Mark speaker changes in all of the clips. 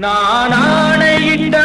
Speaker 1: நான் ஆணையிட்டா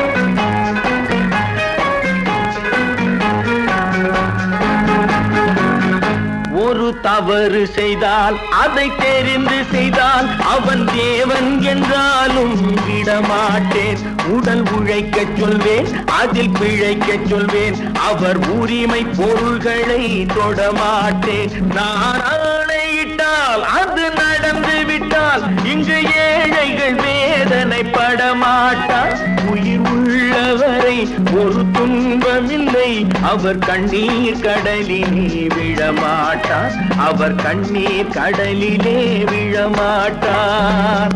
Speaker 1: தவறு செய்தால் அதை தெரிந்து செய்தால் அவன் தேவன் என்றாலும் விடமாட்டேன். உடல் உழைக்க சொல்வேன் அதில் பிழைக்க சொல்வேன். அவர் உரிமை பொருள்களை தொடமாட்டேன் நானே இல்லை ஒரு துன்பமில்லை. அவர் கண்ணீர் கடலிலே விழமாட்டார். அவர் கண்ணீர் கடலிலே விழமாட்டார்.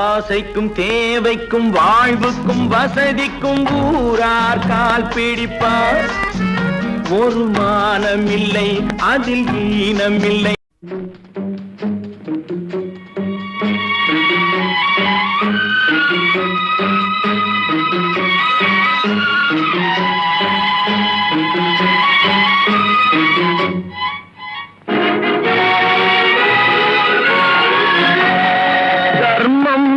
Speaker 1: ஆசைக்கும் தேவைக்கும் வாழ்வுக்கும் வசதிக்கும் ஊரார் கால் பிடிப்பார். ஒரு மானமில்லை அதில் ஈனமில்லை. தர்மம்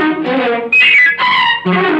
Speaker 1: Thank you.